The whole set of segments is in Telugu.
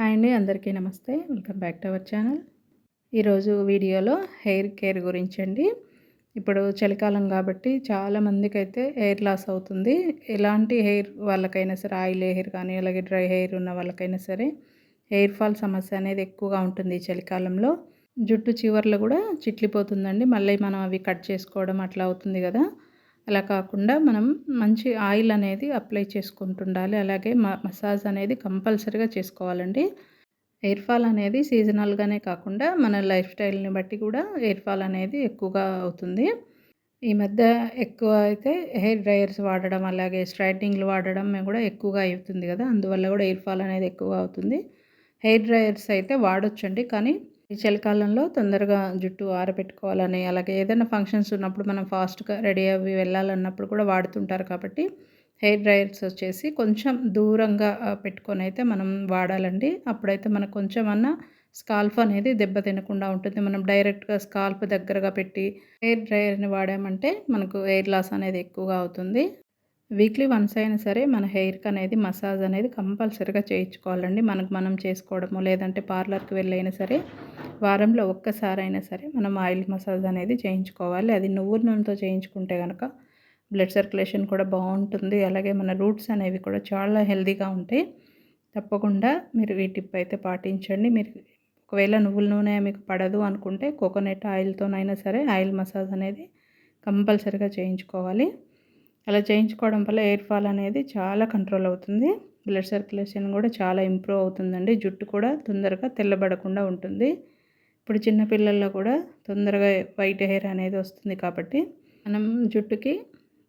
హాయ్ అండి అందరికీ నమస్తే. Welcome back to our channel. ఈరోజు వీడియోలో హెయిర్ కేర్ గురించి అండి ఇప్పుడు చలికాలం కాబట్టి చాలామందికి అయితే హెయిర్ లాస్ అవుతుంది. ఎలాంటి హెయిర్ వాళ్ళకైనా సరే ఆయిల్ హెయిర్ కానీ అలాగే డ్రై హెయిర్ ఉన్న వాళ్ళకైనా సరే హెయిర్ ఫాల్ సమస్య అనేది ఎక్కువగా ఉంటుంది చలికాలంలో. జుట్టు చివర్లు కూడా చిట్లిపోతుందండి. మళ్ళీ మనం అవి కట్ చేసుకోవడం అట్లా అవుతుంది కదా. అలా కాకుండా మనం మంచి ఆయిల్ అనేది అప్లై చేసుకుంటుండాలి. అలాగే మసాజ్ అనేది కంపల్సరీగా చేసుకోవాలండి. హెయిర్ ఫాల్ అనేది సీజనల్గానే కాకుండా మన లైఫ్ స్టైల్ని బట్టి కూడా హెయిర్ ఫాల్ అనేది ఎక్కువగా అవుతుంది. ఈ మధ్య ఎక్కువ అయితే హెయిర్ డ్రైయర్స్ వాడడం అలాగే స్ట్రైట్నింగ్లు వాడడం కూడా ఎక్కువగా అవుతుంది కదా. అందువల్ల కూడా హెయిర్ ఫాల్ అనేది ఎక్కువగా అవుతుంది. హెయిర్ డ్రైయర్స్ అయితే వాడొచ్చండి. కానీ ఈ చలికాలంలో తొందరగా జుట్టు ఆరబెట్టుకోవాలని అలాగే ఏదైనా ఫంక్షన్స్ ఉన్నప్పుడు మనం ఫాస్ట్గా రెడీ అవి వెళ్ళాలన్నప్పుడు కూడా వాడుతుంటారు కాబట్టి హెయిర్ డ్రైయర్స్ వచ్చేసి కొంచెం దూరంగా పెట్టుకొని అయితే మనం వాడాలండి. అప్పుడైతే మనకు కొంచెం అన్న స్కాల్ఫ్ అనేది దెబ్బ తినకుండా ఉంటుంది. మనం డైరెక్ట్గా స్కాల్ఫ్ దగ్గరగా పెట్టి హెయిర్ డ్రైయర్ని వాడామంటే మనకు హెయిర్ లాస్ అనేది ఎక్కువగా అవుతుంది. వీక్లీ వన్స్ అయినా సరే మన హెయిర్కి అనేది మసాజ్ అనేది కంపల్సరీగా చేయించుకోవాలండి. మనకు మనం చేసుకోవడము లేదంటే పార్లర్కి వెళ్ళైనా సరే వారంలో ఒక్కసారైనా సరే మనం ఆయిల్ మసాజ్ అనేది చేయించుకోవాలి. అది నువ్వుల నూనెతో చేయించుకుంటే కనుక బ్లడ్ సర్క్యులేషన్ కూడా బాగుంటుంది. అలాగే మన రూట్స్ అనేవి కూడా చాలా హెల్దీగా ఉంటాయి. తప్పకుండా మీరు ఈ టిప్ అయితే పాటించండి. మీరు ఒకవేళ నువ్వుల నూనె మీకు పడదు అనుకుంటే కోకోనట్ ఆయిల్తోనైనా సరే ఆయిల్ మసాజ్ అనేది కంపల్సరీగా చేయించుకోవాలి. అలా చేయించుకోవడం వల్ల ఎయిర్ ఫాల్ అనేది చాలా కంట్రోల్ అవుతుంది. బ్లడ్ సర్క్యులేషన్ కూడా చాలా ఇంప్రూవ్ అవుతుందండి. జుట్టు కూడా తొందరగా తెల్లబడకుండా ఉంటుంది. ఇప్పుడు చిన్నపిల్లల్లో కూడా తొందరగా వైట్ హెయిర్ అనేది వస్తుంది కాబట్టి మనం జుట్టుకి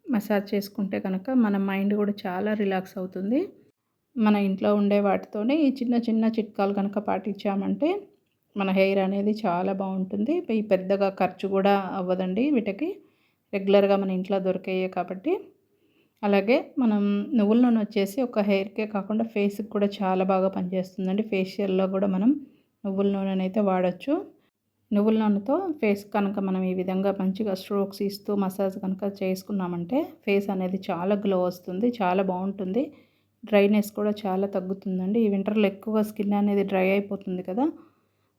మసాజ్ చేసుకుంటే కనుక మన మైండ్ కూడా చాలా రిలాక్స్ అవుతుంది. మన ఇంట్లో ఉండే వాటితోనే ఈ చిన్న చిన్న చిట్కాలు కనుక పాటించామంటే మన హెయిర్ అనేది చాలా బాగుంటుంది. ఈ పెద్దగా ఖర్చు కూడా అవ్వదండి వీటికి. రెగ్యులర్గా మన ఇంట్లో దొరికాయి కాబట్టి. అలాగే మనం నువ్వుల నూనె వచ్చేసి ఒక హెయిర్కే కాకుండా ఫేస్కి కూడా చాలా బాగా పనిచేస్తుందండి. ఫేషియల్లో కూడా మనం నువ్వుల నూనెని అయితే వాడచ్చు. నువ్వుల నూనెతో ఫేస్ కనుక మనం ఈ విధంగా మంచిగా స్ట్రోక్స్ ఇస్తూ మసాజ్ కనుక చేసుకున్నామంటే ఫేస్ అనేది చాలా గ్లో వస్తుంది చాలా బాగుంటుంది. డ్రైనెస్ కూడా చాలా తగ్గుతుందండి. ఈ వింటర్లో ఎక్కువ స్కిన్ అనేది డ్రై అయిపోతుంది కదా.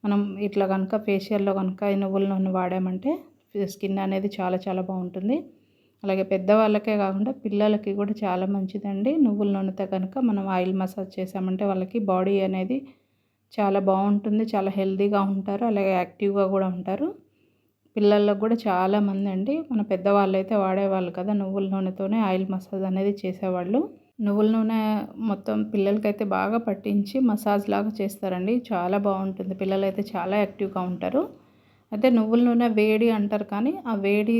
మనం ఇట్లా కనుక ఫేషియల్లో కనుక ఈ నువ్వుల నూనె వాడామంటే స్కిన్ అనేది చాలా చాలా బాగుంటుంది. అలాగే పెద్దవాళ్ళకే కాకుండా పిల్లలకి కూడా చాలా మంచిదండి. నువ్వుల నూనెతో కనుక మనం ఆయిల్ మసాజ్ చేసామంటే వాళ్ళకి బాడీ అనేది చాలా బాగుంటుంది చాలా హెల్తీగా ఉంటారు అలాగే యాక్టివ్గా కూడా ఉంటారు. పిల్లలకు కూడా చాలామంది అండి మన పెద్దవాళ్ళు అయితే వాడేవాళ్ళు కదా నువ్వుల నూనెతోనే ఆయిల్ మసాజ్ అనేది చేసేవాళ్ళు. నువ్వుల నూనె మొత్తం పిల్లలకైతే బాగా పట్టించి మసాజ్ లాగా చేస్తారండి చాలా బాగుంటుంది. పిల్లలైతే చాలా యాక్టివ్గా ఉంటారు. అయితే నువ్వుల నూనె వేడి అంటారు కానీ ఆ వేడి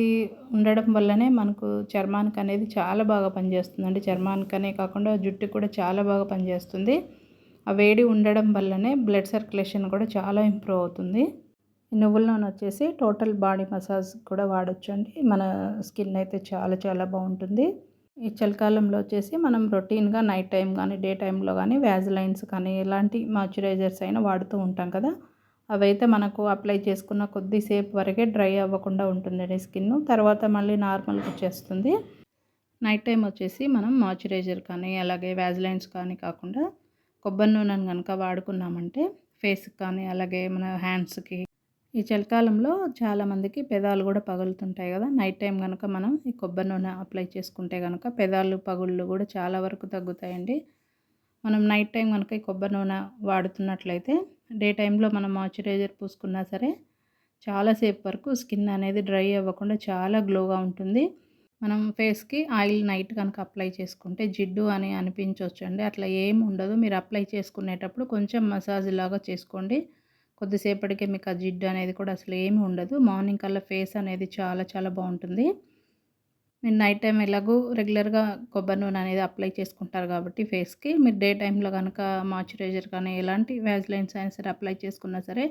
ఉండడం వల్లనే మనకు చర్మానికి అనేది చాలా బాగా పనిచేస్తుందండి. చర్మానికనే కాకుండా జుట్టు కూడా చాలా బాగా పనిచేస్తుంది. ఆ వేడి ఉండడం వల్లనే బ్లడ్ సర్క్యులేషన్ కూడా చాలా ఇంప్రూవ్ అవుతుంది. నువ్వుల నూనె వచ్చేసి టోటల్ బాడీ మసాజ్ కూడా వాడచ్చు మన స్కిన్ అయితే చాలా చాలా బాగుంటుంది. ఈ చలికాలంలో వచ్చేసి మనం రొటీన్గా నైట్ టైం కానీ డే టైంలో కానీ వ్యాజిలైన్స్ కానీ ఎలాంటి మాయిశ్చరైజర్స్ అయినా వాడుతూ ఉంటాం కదా. అవైతే మనకు అప్లై చేసుకున్న కొద్దిసేపు వరకే డ్రై అవ్వకుండా ఉంటుందండి స్కిన్ తర్వాత మళ్ళీ నార్మల్గా వచ్చేస్తుంది. నైట్ టైం వచ్చేసి మనం మాయిశ్చరైజర్ కానీ అలాగే వ్యాజిలైన్స్ కానీ కాకుండా కొబ్బరి నూనెను కనుక వాడుకున్నామంటే ఫేస్కి కానీ అలాగే మన హ్యాండ్స్కి ఈ చలికాలంలో చాలామందికి పెదాలు కూడా పగులుతుంటాయి కదా. నైట్ టైం కనుక మనం ఈ కొబ్బరి నూనె అప్లై చేసుకుంటే కనుక పెదాలు పగుళ్ళు కూడా చాలా వరకు తగ్గుతాయండి. మనం నైట్ టైం కనుక ఈ కొబ్బరి నూనె వాడుతున్నట్లయితే డే టైంలో మనం మాయిశ్చరైజర్ పూసుకున్నా సరే చాలాసేపు వరకు స్కిన్ అనేది డ్రై అవ్వకుండా చాలా గ్లోగా ఉంటుంది. మనం ఫేస్కి ఆయిల్ నైట్ కనుక అప్లై చేసుకుంటే జిడ్డు అని అనిపించవచ్చు అండి అట్లా ఏం ఉండదు. మీరు అప్లై చేసుకునేటప్పుడు కొంచెం మసాజ్ లాగా చేసుకోండి. కొద్దిసేపటికే మీకు ఆ జిడ్డు అనేది కూడా అసలు ఏమి ఉండదు. మార్నింగ్ కల్లా ఫేస్ అనేది చాలా చాలా బాగుంటుంది. మీరు నైట్ టైం ఎలాగో రెగ్యులర్గా కొబ్బరి నూనె అనేది అప్లై చేసుకుంటారు కాబట్టి ఫేస్కి మీరు డే టైంలో కనుక మాయిశ్చరైజర్ కానీ ఎలాంటి వ్యాజ్లైన్స్ అయినా సరే అప్లై చేసుకున్నా సరే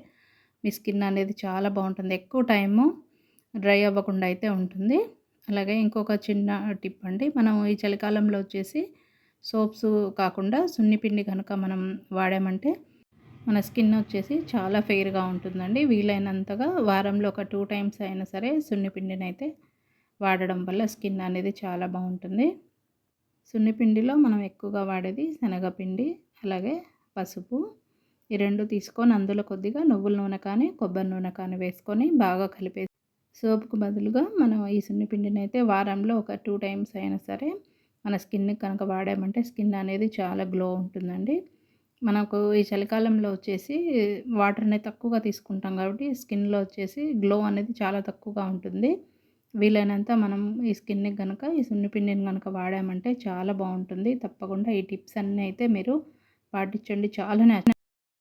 మీ స్కిన్ అనేది చాలా బాగుంటుంది. ఎక్కువ టైము డ్రై అవ్వకుండా అయితే ఉంటుంది. అలాగే ఇంకొక చిన్న టిప్ అండి మనం ఈ చలికాలంలో వచ్చేసి సోప్స్ కాకుండా సున్నిపిండి కనుక మనం వాడామంటే మన స్కిన్ వచ్చేసి చాలా ఫెయిర్గా ఉంటుందండి. వీలైనంతగా వారంలో ఒక టూ టైమ్స్ అయినా సరే సున్నిపిండిని అయితే వాడడం వల్ల స్కిన్ అనేది చాలా బాగుంటుంది. సున్నిపిండిలో మనం ఎక్కువగా వాడేది శనగపిండి అలాగే పసుపు. ఈ రెండు తీసుకొని అందులో కొద్దిగా నువ్వుల నూనె కానీ కొబ్బరి నూనె కానీ వేసుకొని బాగా కలిపేసి సోప్కు బదులుగా మనం ఈ సున్నిపిండిని అయితే వారంలో ఒక టూ టైమ్స్ అయినా సరే మన స్కిన్కి కనుక వాడామంటే స్కిన్ అనేది చాలా గ్లో ఉంటుందండి. మనకు ఈ చలికాలంలో వచ్చేసి వాటర్ని తక్కువగా తీసుకుంటాం కాబట్టి స్కిన్లో వచ్చేసి గ్లో అనేది చాలా తక్కువగా ఉంటుంది. వీలైనంత మనం ఈ స్కిన్కి కనుక ఈ సున్నిపిండిని కనుక వాడామంటే చాలా బాగుంటుంది. తప్పకుండా ఈ టిప్స్ అన్నీ అయితే మీరు పాటించండి. చాలా